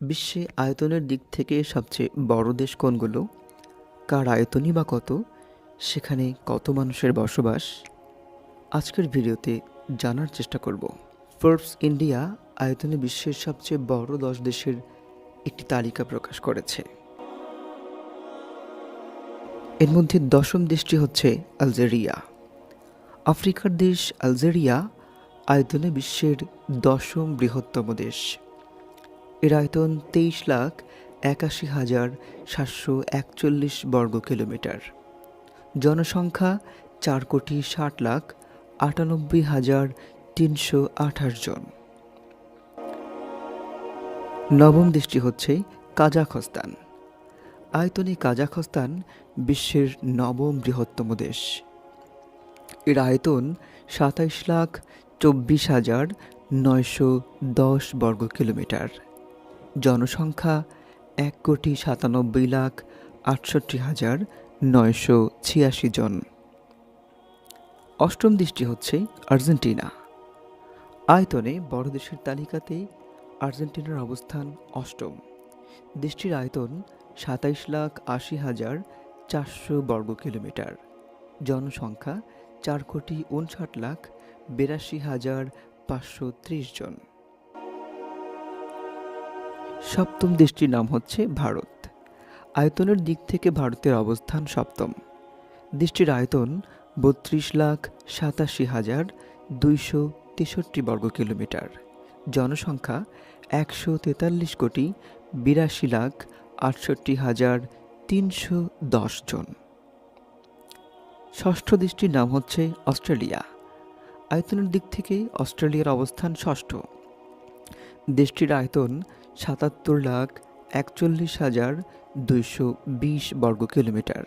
বিশ্বে আয়তনের দিক থেকে সবচেয়ে বড় দেশ কোনগুলো? কার আয়তনই বা কত? সেখানে কত মানুষের বসবাস? আজকের ভিডিওতে জানার চেষ্টা করব। ফোর্বস ইন্ডিয়া আয়তনে বিশ্বের সবচেয়ে বড় দশ দেশের একটি তালিকা প্রকাশ করেছে। এর মধ্যে দশম দেশটি হচ্ছে আলজেরিয়া। আফ্রিকার দেশ আলজেরিয়া আয়তনে বিশ্বের দশম বৃহত্তম দেশ। এর আয়তন তেইশ লাখ একাশি হাজার সাতশো একচল্লিশ বর্গ কিলোমিটার। জনসংখ্যা চার কোটি ষাট লাখ আটানব্বই হাজার তিনশো আঠাশ জন। নবম দেশটি হচ্ছে কাজাখস্তান। আয়তনে কাজাখস্তান বিশ্বের নবম বৃহত্তম দেশ। এর আয়তন সাতাইশ লাখ চব্বিশ হাজার নয়শো দশ বর্গ কিলোমিটার। জনসংখ্যা এক কোটি সাতানব্বই লাখ আটষট্টি হাজার নয়শো ছিয়াশি জন। অষ্টম দেশটি হচ্ছে আর্জেন্টিনা। আয়তনে বড় দেশের তালিকাতে আর্জেন্টিনার অবস্থান অষ্টম। দেশটির আয়তন সাতাইশ লাখ আশি হাজার চারশো বর্গ কিলোমিটার। জনসংখ্যা চার কোটি উনষাট লাখ বিরাশি হাজার পাঁচশো ত্রিশ জন। সপ্তম দেশটির নাম হচ্ছে ভারত। আয়তনের দিক থেকে ভারতের অবস্থান সপ্তম। দেশটির আয়তন বত্রিশ লাখ সাতাশি হাজার দুইশো তেষট্টি বর্গ কিলোমিটার। জনসংখ্যা একশো তেতাল্লিশ কোটি বিরাশি লাখ আটষট্টি হাজার তিনশো দশ জন। ষষ্ঠ দেশটির নাম হচ্ছে অস্ট্রেলিয়া। আয়তনের দিক থেকে অস্ট্রেলিয়ার অবস্থান ষষ্ঠ। দেশটির আয়তন সাতাত্তর লাখ একচল্লিশ হাজার দুইশো বিশ বর্গ কিলোমিটার।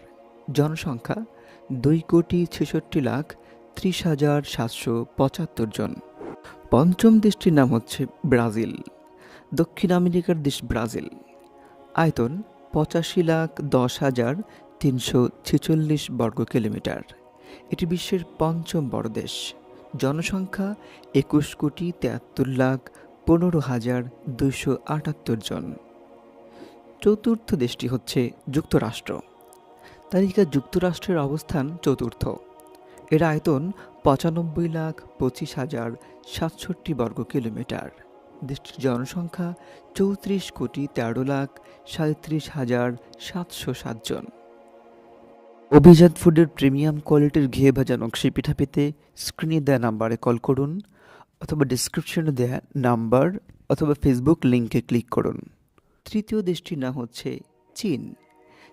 জনসংখ্যা দুই কোটি ছেষট্টি লাখ ত্রিশ হাজার সাতশো পঁচাত্তর জন। পঞ্চম দেশটির নাম হচ্ছে ব্রাজিল। দক্ষিণ আমেরিকার দেশ ব্রাজিল। আয়তন পঁচাশি লাখ দশ হাজার তিনশো ছেচল্লিশ বর্গ কিলোমিটার। এটি বিশ্বের পঞ্চম বড় দেশ। জনসংখ্যা একুশ কোটি তেয়াত্তর লাখ পনেরো হাজার দুইশো আটাত্তর জন। চতুর্থ দেশটি হচ্ছে যুক্তরাষ্ট্র। তালিকা যুক্তরাষ্ট্রের অবস্থান চতুর্থ। এর আয়তন পঁচানব্বই লাখ পঁচিশ হাজার সাতষট্টি বর্গ কিলোমিটার। দেশটির জনসংখ্যা চৌত্রিশ কোটি তেরো লাখ সাঁত্রিশ হাজার সাতশো সাতজন অভিজাত ফুডের প্রিমিয়াম কোয়ালিটির ঘিয়ে ভাজা নকশি পিঠা পেতে স্ক্রিনে দেওয়া নাম্বারে কল করুন অথবা ডিসক্রিপশনে দেওয়া নাম্বার অথবা ফেসবুক লিঙ্কে ক্লিক করুন। তৃতীয় দেশটির নাম হচ্ছে চীন।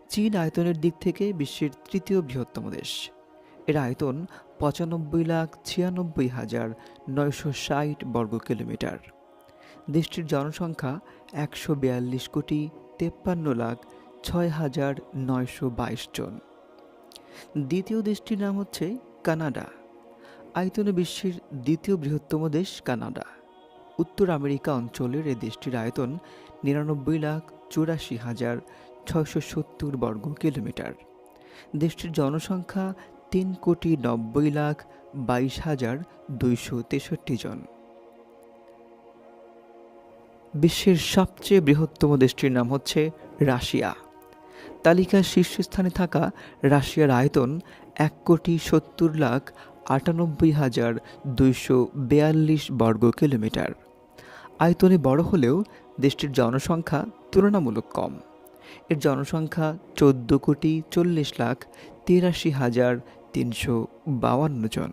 চীন আয়তনের দিক থেকে বিশ্বের তৃতীয় বৃহত্তম দেশ। এর আয়তন পঁচানব্বই লাখ ছিয়ানব্বই হাজার নয়শো ষাট বর্গ কিলোমিটার। দেশটির জনসংখ্যা একশো বিয়াল্লিশ কোটি তেপ্পান্ন লাখ ছয় হাজার নয়শো বাইশ জন। দ্বিতীয় দেশটির নাম হচ্ছে কানাডা। আয়তনে বিশ্বের দ্বিতীয় বৃহত্তম দেশ কানাডা। উত্তর আমেরিকা অঞ্চলের এই দেশটির আয়তন নিরানব্বই লাখ চুরাশি হাজার ছয়শো সত্তর বর্গ কিলোমিটার। দেশটির জনসংখ্যা তিন কোটি নব্বই লাখ বাইশ হাজার দুইশো তেষট্টি জন। বিশ্বের সবচেয়ে বৃহত্তম দেশটির নাম হচ্ছে রাশিয়া। তালিকার শীর্ষস্থানে থাকা রাশিয়ার আয়তন এক কোটি সত্তর লাখ আটানব্বই হাজার দুইশো বেয়াল্লিশ বর্গ কিলোমিটার। আয়তনে বড় হলেও দেশটির জনসংখ্যা তুলনামূলক কম। এর জনসংখ্যা চোদ্দ কোটি চল্লিশ লাখ তিরাশি হাজার তিনশো বাউান্ন জন।